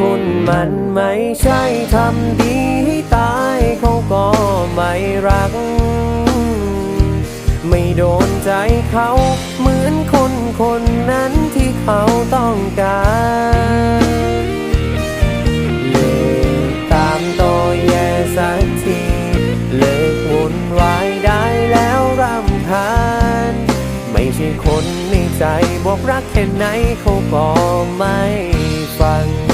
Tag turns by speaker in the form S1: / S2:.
S1: คนมันไม่ใช่ทำดีให้ตายเขาก็ไม่รัก ไม่โดนใจเขาเหมือนคนคนนั้นที่เขาต้องการเลิกตามต่อแย่สักทีเลิกวุ่นวายได้แล้วรำคาญไม่ใช่คนในใจบอกรักแค่ไหนเขาก็ไม่ฟัง